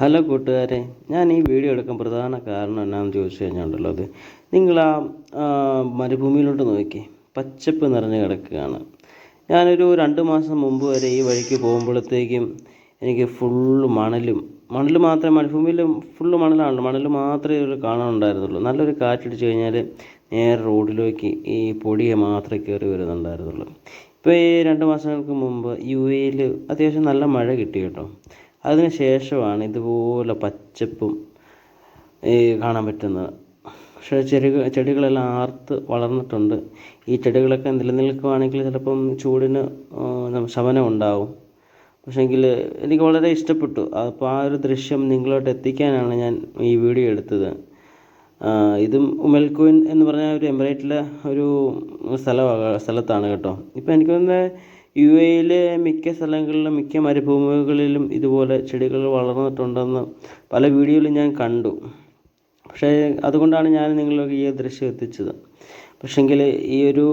Hello കൂട്ടുകാരെ ഞാൻ ഈ വീഡിയോ എടുക്കാൻ പ്രധാന കാരണം എന്നാന്ന് ചോദിച്ചു അത്. നിങ്ങൾ ആ, മരുഭൂമിയിലോട്ട് നോക്കി പച്ചപ്പ് നിറഞ്ഞ് കിടക്കുകയാണ്. ഞാനൊരു രണ്ട് മാസം മുമ്പ് വരെ ഈ വഴിക്ക് പോകുമ്പോഴത്തേക്കും എനിക്ക് ഫുള്ള് മണലും മണൽ മാത്രമേ മരുഭൂമിയിൽ ഫുള്ള് മണലാണല്ലോ മണൽ മാത്രമേ ഒരു കാണാനുണ്ടായിരുന്നുള്ളൂ. നല്ലൊരു കാറ്റടിച്ച് കഴിഞ്ഞാൽ നേരെ റോഡിലേക്ക് ഈ പൊടിയെ മാത്രമേ കയറി വരുന്നുണ്ടായിരുന്നുള്ളൂ. ഇപ്പോൾ ഈ രണ്ട് മാസങ്ങൾക്ക് മുമ്പ് യു എയിൽ അത്യാവശ്യം നല്ല മഴ കിട്ടി കേട്ടോ. അതിന് ശേഷമാണ് ഇതുപോലെ പച്ചപ്പും ഈ കാണാൻ പറ്റുന്നത്. പക്ഷേ ചെടികൾ ചെടികളെല്ലാം ആർത്ത് വളർന്നിട്ടുണ്ട്. ഈ ചെടികളൊക്കെ നിലനിൽക്കുകയാണെങ്കിൽ ചിലപ്പം ചൂടിന് ശമനം ഉണ്ടാവും. പക്ഷേങ്കിൽ എനിക്ക് വളരെ ഇഷ്ടപ്പെട്ടു. അപ്പോൾ ആ ഒരു ദൃശ്യം നിങ്ങളോട്ട് എത്തിക്കാനാണ് ഞാൻ ഈ വീഡിയോ എടുത്തത്. ഇതും ഉമൽക്കുവിൻ എന്ന് പറഞ്ഞ ഒരു എമിറേറ്റിലെ ഒരു സ്ഥലമാണ് സ്ഥലത്താണ് കേട്ടോ. ഇപ്പോൾ എനിക്ക് തോന്നുന്നത് യു എയിലെ മിക്ക സ്ഥലങ്ങളിലും മിക്ക മരുഭൂമികളിലും ഇതുപോലെ ചെടികൾ വളർന്നിട്ടുണ്ടെന്ന് പല വീഡിയോയിലും ഞാൻ കണ്ടു. പക്ഷേ അതുകൊണ്ടാണ് ഞാൻ നിങ്ങളിലേക്ക് ഈ ദൃശ്യം എത്തിച്ചത്. പക്ഷെങ്കിൽ ഈ ഒരു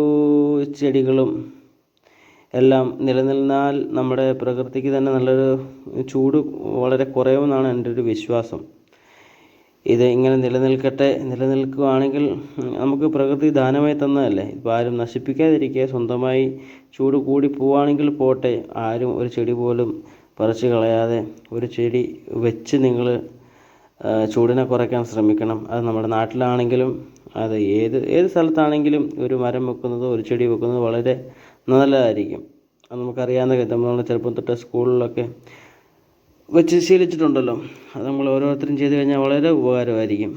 ചെടികളും എല്ലാം നിലനിന്നാൽ നമ്മുടെ പ്രകൃതിക്ക് തന്നെ നല്ലൊരു ചൂട് വളരെ കുറയുമെന്നാണ് എന്റെ ഒരു വിശ്വാസം. ഇത് ഇങ്ങനെ നിലനിൽക്കട്ടെ നിലനിൽക്കുകയാണെങ്കിൽ നമുക്ക് പ്രകൃതി ദാനമായി തന്നതല്ലേ? ഇപ്പോൾ ആരും നശിപ്പിക്കാതിരിക്കുക സ്വന്തമായി ചൂട് കൂടി പോവുകയാണെങ്കിൽ പോട്ടെ ആരും ഒരു ചെടി പോലും പറിച്ച് കളയാതെ ഒരു ചെടി വെച്ച് നിങ്ങൾ ചൂടിനെ കുറയ്ക്കാൻ ശ്രമിക്കണം. അത് നമ്മുടെ നാട്ടിലാണെങ്കിലും അത് ഏത് ഏത് സ്ഥലത്താണെങ്കിലും ഒരു മരം വെക്കുന്നതോ ഒരു ചെടി വെക്കുന്നതോ വളരെ നല്ലതായിരിക്കും. അത് നമുക്കറിയാവുന്ന നമ്മൾ ചെറുപ്പം തൊട്ട് സ്കൂളിലൊക്കെ വെച്ച് ശീലിച്ചിട്ടുണ്ടല്ലോ. അത് നമ്മൾ ഓരോരുത്തരും ചെയ്ത് കഴിഞ്ഞാൽ വളരെ ഉപകാരമായിരിക്കും.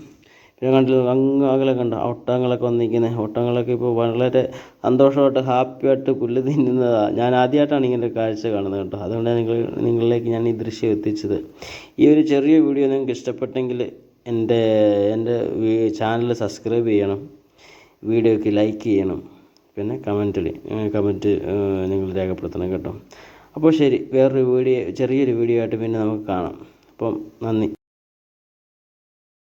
പിന്നെ കണ്ടില്ല അങ്ങ് അകലെ കണ്ട ഒട്ടകങ്ങളൊക്കെ വന്നിരിക്കുന്നത് ഒട്ടകങ്ങളൊക്കെ ഇപ്പോൾ വളരെ സന്തോഷമായിട്ട് ഹാപ്പിയായിട്ട് പുല്ല് തിന്നുന്നതാണ് ഞാൻ ആദ്യമായിട്ടാണ് ഇങ്ങനെ കാഴ്ച കാണുന്നത് കേട്ടോ. അതുകൊണ്ടാണ് നിങ്ങൾ നിങ്ങളിലേക്ക് ഞാൻ ഈ ദൃശ്യം എത്തിച്ചത്. ഈ ഒരു ചെറിയ വീഡിയോ നിങ്ങൾക്ക് ഇഷ്ടപ്പെട്ടെങ്കിൽ എന്റെ എന്റെ ചാനൽ സബ്സ്ക്രൈബ് ചെയ്യണം. വീഡിയോയ്ക്ക് ലൈക്ക് ചെയ്യണം. പിന്നെ കമന്റിൽ കമന്റ് നിങ്ങൾ രേഖപ്പെടുത്തണം കേട്ടോ. അപ്പോൾ ശരി വേറൊരു വീഡിയോ ചെറിയൊരു വീഡിയോ ആയിട്ട് പിന്നെ നമുക്ക് കാണാം. അപ്പം നന്ദി.